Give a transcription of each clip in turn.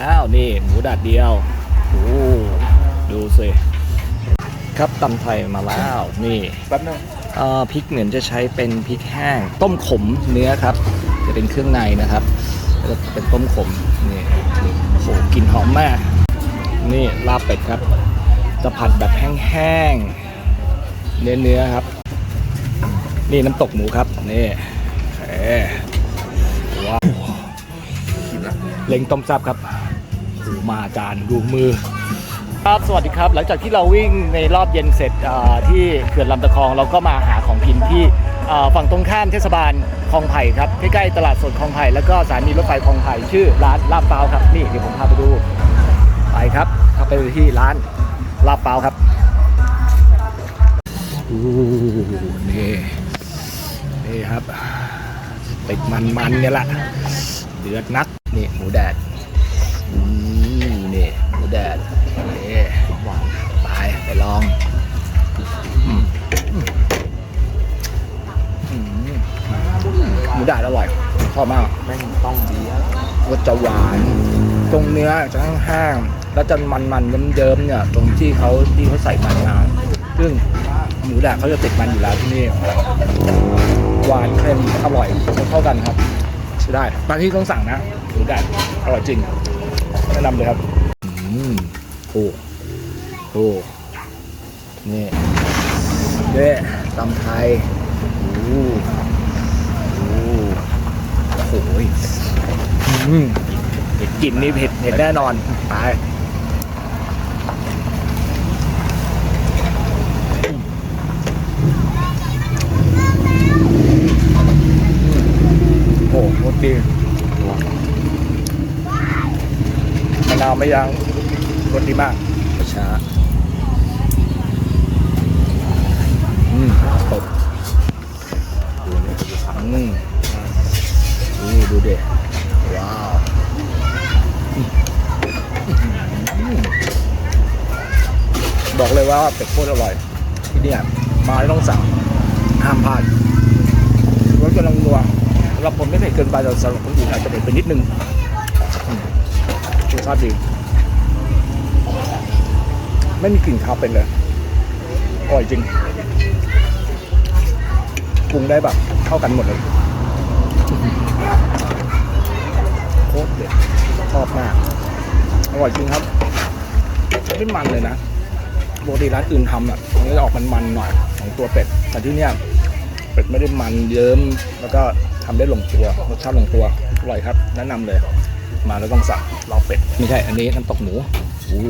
แล้วนี่หมูแดดเดียวโอ้ดูสิครับตำไทยมาแล้วนี่แป๊บนึงเอ่อพริกเหมือนจะใช้เป็นพริกแห้ง ต้มขมเนื้อครับ จะเป็นเครื่องในนะครับแล้วก็เป็นต้มขมนี่โอ้โหกลิ่นหอมมาก นี่ลาบเป็ดครับ จะผัดแบบแห้งๆเนื้อเนื้อๆครับ นี่น้ำตกหมูครับนี่โอเคว้าวเล้งต้มแซับครับ โอ้โหมาจานดูมือ ครับสวัสดีครับ หลังจากที่เราวิ่งในรอบเย็นเสร็จอ่าที่เขื่อนลำตะคองเราก็มาหาของกินที่อ่าฝั่งตรงข้ามเทศบาลคลองไผ่ครับใกล้ๆตลาดสดคลองไผ่แล้วก็สถานีรถไฟคลองไผ่ชื่อร้านลาบเปาครับนี่เดี๋ยวผมพาไปดูไปครับเข้าไปที่ร้านลาบเปาครับอู้นี่นี่ครับติดมันๆเนี่ยแหละเดือดนักนี่หมูแดดอืม นี่หมูแดดนี่หวานไปไปลองอืมอืมอืมหมูแดดอร่อยชอบมากแม่งต้องดีอะรสจะหวาน ตรงเนื้อจะแห้งๆแล้วจะมันๆเยิ้มๆเนี่ย ตรงที่เขาที่เขาใส่มันมาซึ่งหมูแดดเขาจะติดมันอยู่แล้วที่นี่หวานเค็มอร่อยเข้ากันครับใช้ได้บางที่ต้องสั่งนะหมูแดดอร่อยจริง แนะนำเลยครับอืมโอ้โอ้นี่เด้ตำไทยโอ้โอ้โอ้โหยอืมเผ็ดกลิ่นนี่เผ็ดเผ็ดแน่นอนไปโอ้รสดี มะนาวไม่ยั้งรสดีมากช้าอืมตบอืมดูดูเด็ว้าวอืมบอกเลยว่าเป็ดโคตรอร่อย ที่เนี่ยมาแล้วต้องสั่งห้ามพลาดรสกำลังนัวสำหรับผมไม่เผ็ดเกินไปแต่สำหรับคนอื่นอาจจะเผ็ดไปนิดนึง รสชาติดี ไม่มีกลิ่นคาวเป็นเลย อร่อยจริงปรุงได้แบบเข้ากันหมดเลย โคตรเด็ดชอบมาก อร่อยจริงครับไม่มันเลยนะปกติร้านอื่นทำอะมันก็จะออกมันๆหน่อยของตัวเป็ด แต่ที่เนี่ยเป็ดไม่ได้มันเยิ้ม แล้วก็ทำได้ลงตัว รสชาติลงตัว อร่อยครับ แนะนำเลย มาแล้วต้องสั่งลาบเป็ดไม่ใช่อันนี้น้ำตกหมูอู้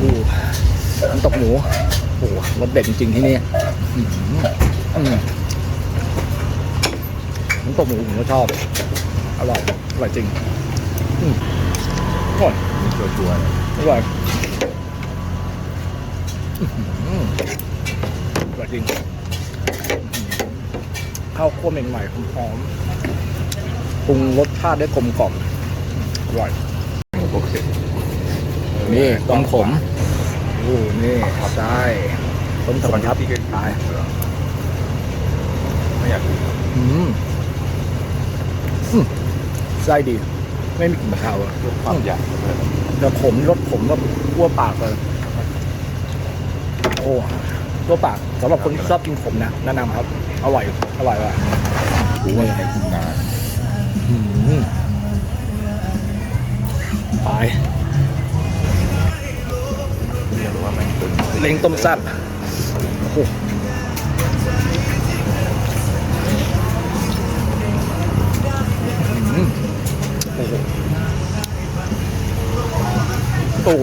อู้น้ำตกหมูโอ้โหรสเด็ดจริงๆที่นี่อื้อหืออืมน้ำตกหมูผมก็ชอบอร่อยอร่อยจริงอืมอร่อยชัวร์อร่อยอื้อหืออร่อยจริงอื้อหือข้าวคั่วใหม่ๆหอมๆ ปรุงรสชาติได้กลมกล่อมอร่อยๆโอเคนี่ต้มขมโอ้นี่ใช่ต้มขมครับที่เกินตายไม่อยากดูอืมอืมไส้ดี ไม่มีกลิ่นคาวอะความอยากแต่ขมรสขมแบบทั่วปากเลยโอ้ทั่วปากสำหรับคนที่ชอบกินขมนะแนะนำครับ อร่อย อร่อยว่ะรู้ว่าให้กินนานอืม ไปเรียกว่าแม่งตึงเล้งต้มแซ่บโอ้โหอืมโอ้โหโอ้โห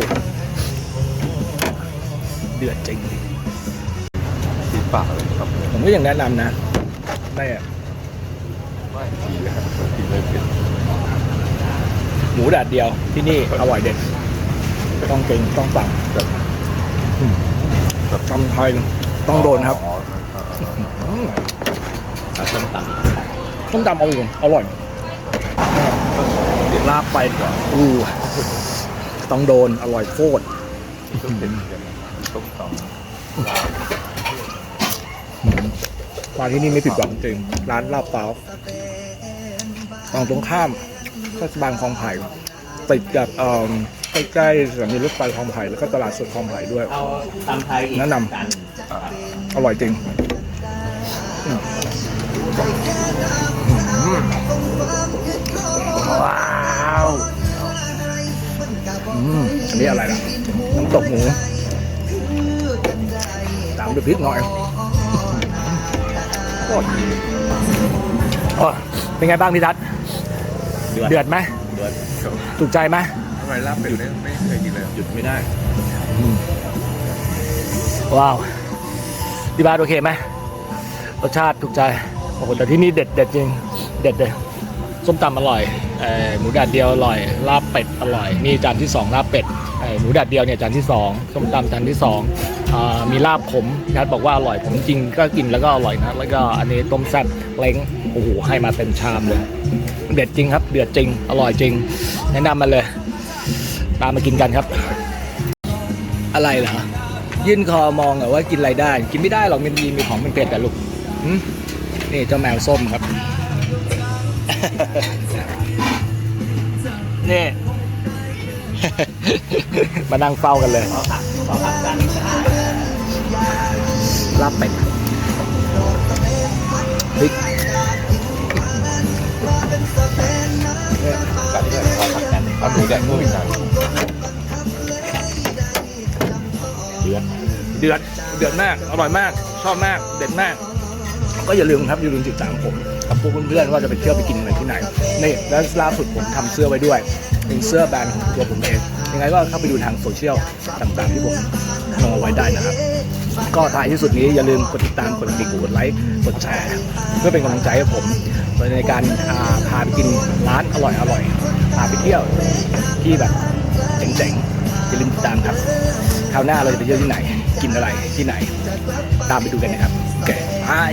เดือดจริงติดปากเลยครับผมก็ยังแนะนำนะแม่ไม่ดีเลยครับกินเลยเผ็ด หมูแดดเดียวที่นี่อร่อยเด็ด ต้องเก่งต้องสั่งแบบแบบตำไทยต้องโดนครับอ๋ออืมอ๋อส้มตต้มตำเอาอยู่อร่อยลาบไปดีกว่าอู้ต้องโดนอร่อยโคตรำส้มเด็ดเหมือนกันส้มตำมาที่นี่ไม่ผิดหวังจริง ร้านลาบเปล่าฝั่งตรงข้าม เทศบาลคลองไผ่ติดกับเอ่อใกล้ๆสถานีรถไฟคลองไผ่แล้วก็ตลาดสดคลองไผ่ด้วย เอาตำไทยอีกแนะนำจานอร่อยจริงอืมว้าวอืมอันนี้อะไรล่ะ น้ำตกหมูตามด้วยพริกหน่อยโอ้ยโอ้ยเป็นไงบ้างพี่ทัศน์ เดือดไหมเดือดถูกใจไหมทำไมลาบเป็ดเนี่ยไม่เคยกินเลยหยุดไม่ได้ ว้าวที่บ้านโอเคไหมรสชาติถูกใจโอ้โหแต่ที่นี่เด็ดเด็ดจริง เด็ดเลยส้มตำอร่อยเอ่อหมูแดดเดียวอร่อย ลาบเป็ดอร่อย นี่จานที่สองลาบเป็ดเอ่อหมูแดดเดียวเนี่ยจานที่สองส้มตำจานที่สองอ่ามีลาบขมนัดบอกว่าอร่อยผมจริงก็กินแล้วก็อร่อยนะ แล้วก็อันนี้ต้มแซ่บเล้ง โอ้โหให้มาเต็มชามเลย เด็ดจริงครับ เดือดจริง อร่อยจริง แนะนำมาเลย ตามมากินกันครับ อะไรเหรอ ยื่นคอมองอว่ากินอะไรได้ กินไม่ได้หรอกมันมีมีของเป็นเผ็ดแต่ลูกนี่เจ้าแมวส้มครับ นี่ มานั่งเฝ้ากันเลยขอผักขอผัก จานนี้ก็ได้ลาบเราทำกันเอาหนูแดกด้วยหน่อยเดือดเดือดเดือดมาก อร่อยมาก ชอบมาก เด็ดมาก ก็อย่าลืมครับอย่าลืมติดตามผมกับพวกเพื่อนๆว่าจะไปเที่ยวไปกินอะไรที่ไหนนี่แล้วล่าสุดผมทำเสื้อไว้ด้วย เป็นเสื้อแบรนด์ของตัวผมเองยังไงก็เข้าไปดูทางโซเชียลต่างๆที่ผมลงเอาไว้ได้นะครับ ก็ท้ายที่สุดนี้อย่าลืมกดติดตามกดติดกดไลค์กดแชร์เพื่อเป็นกำลังใจให้ผม ในการพาไปกินร้านอร่อยอร่อยพาไปเที่ยวที่แบบเจ๋งๆอย่าลืมติดตามครับคราวหน้าเราจะไปเที่ยวที่ไหน กินอะไรที่ไหน ตามไปดูกันนะครับโอเคบาย